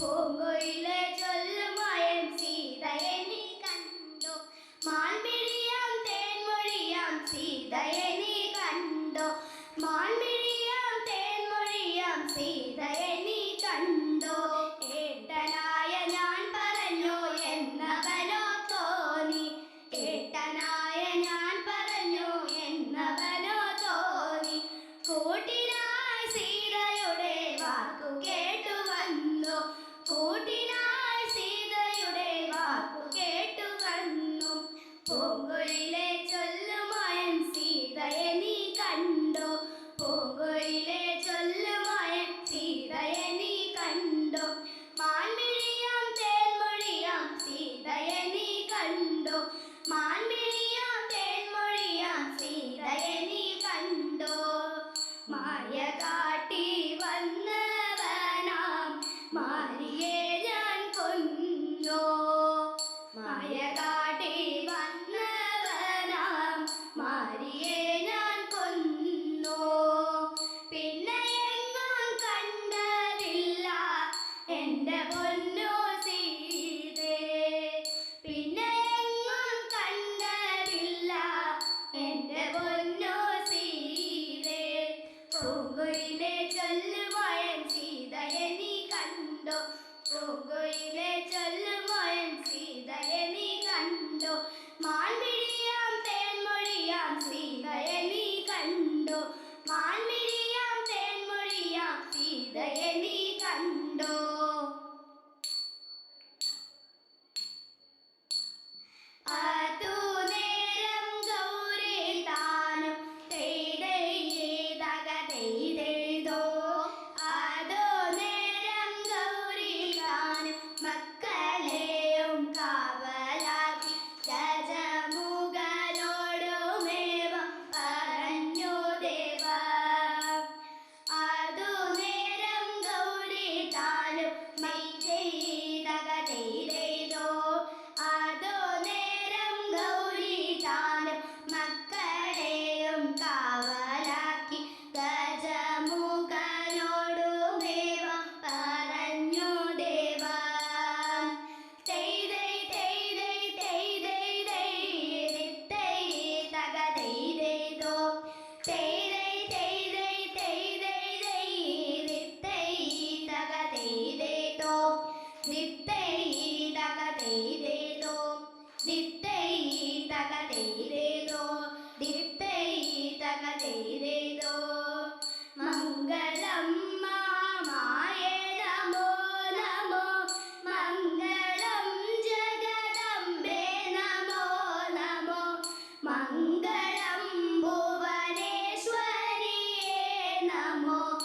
പൂങ്കൊയിലെ ചൊല്ലുമയം സീതയനി കണ്ടോ? മാൻമിഴിയാം തേൻമൊഴിയാം സീതയനി കണ്ടോ? മാൻമിഴിയാം തേൻമൊഴിയാം സീതയനി കണ്ടോ? പൂങ്കുയിലെ ചൊല്ലുമോയൻ സീതയെ നീ കണ്ടോ? പൂങ്കുയിലെ ചൊല്ലുമോയൻ സീതയെ നീ കണ്ടോ? മാൻപിടിയാം തേൻമൊഴിയാം സീതയെ നീ കണ്ടോ? മാൻപിടിയാം തേൻമൊഴിയാം സീതയെ നീ കണ്ടോ? Namo